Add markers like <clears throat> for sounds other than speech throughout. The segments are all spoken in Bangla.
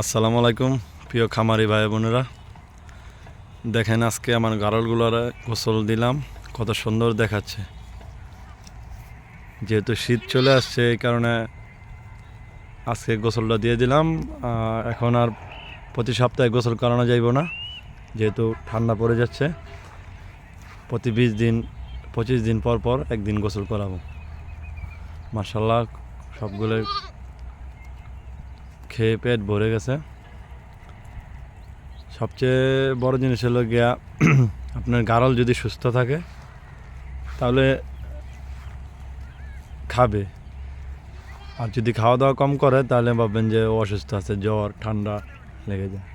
আসসালামু আলাইকুম, প্রিয় খামারি ভাই বোনেরা। দেখেন আজকে আমার গারলগুলোর গোসল দিলাম, কত সুন্দর দেখাচ্ছে। যেহেতু শীত চলে আসছে, এই কারণে আজকে গোসলটা দিয়ে দিলাম এখন আর প্রতি সপ্তাহে গোসল করানো যাইব না, যেহেতু ঠান্ডা পড়ে যাচ্ছে। প্রতি বিশ দিন, পঁচিশ দিন পর পর একদিন গোসল করাবো। মার্শাল্লাহ সবগুলো খেয়ে পেট ভরে গেছে। সবচেয়ে বড় জিনিস হলো গিয়া <clears throat> আপনার গারল যদি সুস্থ থাকে, তাহলে খাবে। আর যদি খাওয়া দাওয়া কম করে, তাহলে ভাববেন যে অসুস্থ আছে, জ্বর, ঠান্ডা লেগে যায়।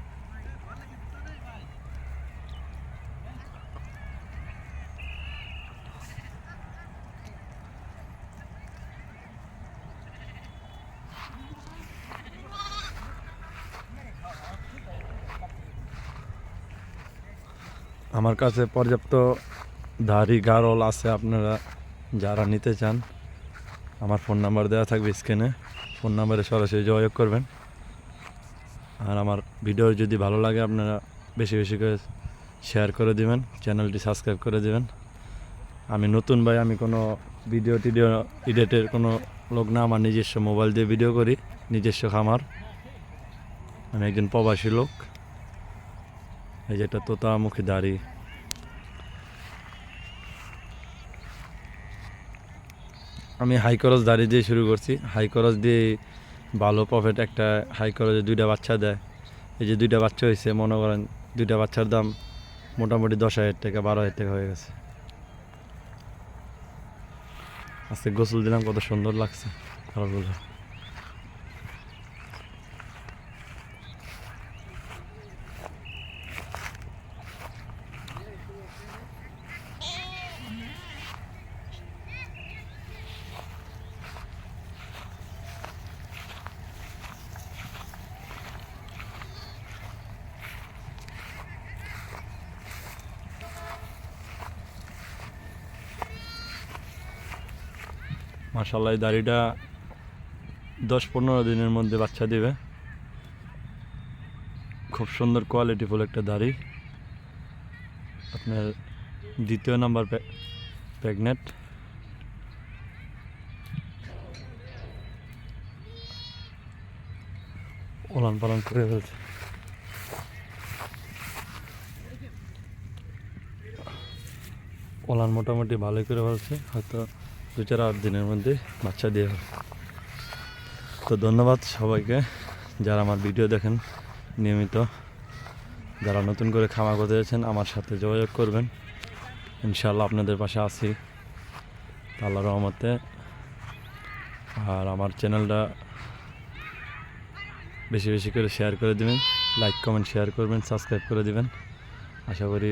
আমার কাছে পর্যাপ্ত ধারি গারল আছে আপনারা যারা নিতে চান, আমার ফোন নাম্বার দেওয়া থাকবে স্ক্রিনে। ফোন নাম্বারে সরাসরি যোগাযোগ করবেন। আর আমার ভিডিও যদি ভালো লাগে, আপনারা বেশি বেশি করে শেয়ার করে দিবেন, চ্যানেলটি সাবস্ক্রাইব করে দিবেন। আমি নতুন ভাই, আমি কোনো ভিডিও টিডিও এডিটের কোনো লোক না, আমার নিজস্ব মোবাইল দিয়ে ভিডিও করি, নিজস্ব খামার। আমি একজন প্রবাসী লোক। এই যে যেটা তোতামুখী দাড়ি। আমি হাই খরচ দাড়ি দিয়ে শুরু করছি। হাই দিয়ে ভালো প্রফিট একটা, হাই খরচে দুইটা বাচ্চা দেয়। এই যে দুইটা বাচ্চা হয়েছে মনে করেন দুইটা বাচ্চার দাম মোটামুটি দশ হাজার টাকা, বারো হাজার টাকা হয়ে গেছে। আজকে গোসল দিলাম, কত সুন্দর লাগছে। মার্শাল্লাহ এই দাড়িটা দশ পনেরো দিনের মধ্যে বাচ্চা দিবে। খুব সুন্দর কোয়ালিটিফুল একটা দাড়ি। আপনার দ্বিতীয় নাম্বার প্রেগনেন্ট ওলান পালন করে ফেলছে। ওলান মোটামুটি ভালোই করে ফেলছে, হয়তো দু চার আট দিনের মধ্যে বাচ্চা দিয়ে হবে তো ধন্যবাদ সবাইকে যারা আমার ভিডিও দেখেন, নিয়মিত যারা নতুন করে খামার করতে যাচ্ছেন, আমার সাথে যোগাযোগ করবেন। ইনশাল্লাহ আপনাদের পাশে আছি। আল্লাহ রহমতে আর আমার চ্যানেলটা বেশি বেশি করে শেয়ার করে দিবেন লাইক কমেন্ট শেয়ার করবেন সাবস্ক্রাইব করে দেবেন। আশা করি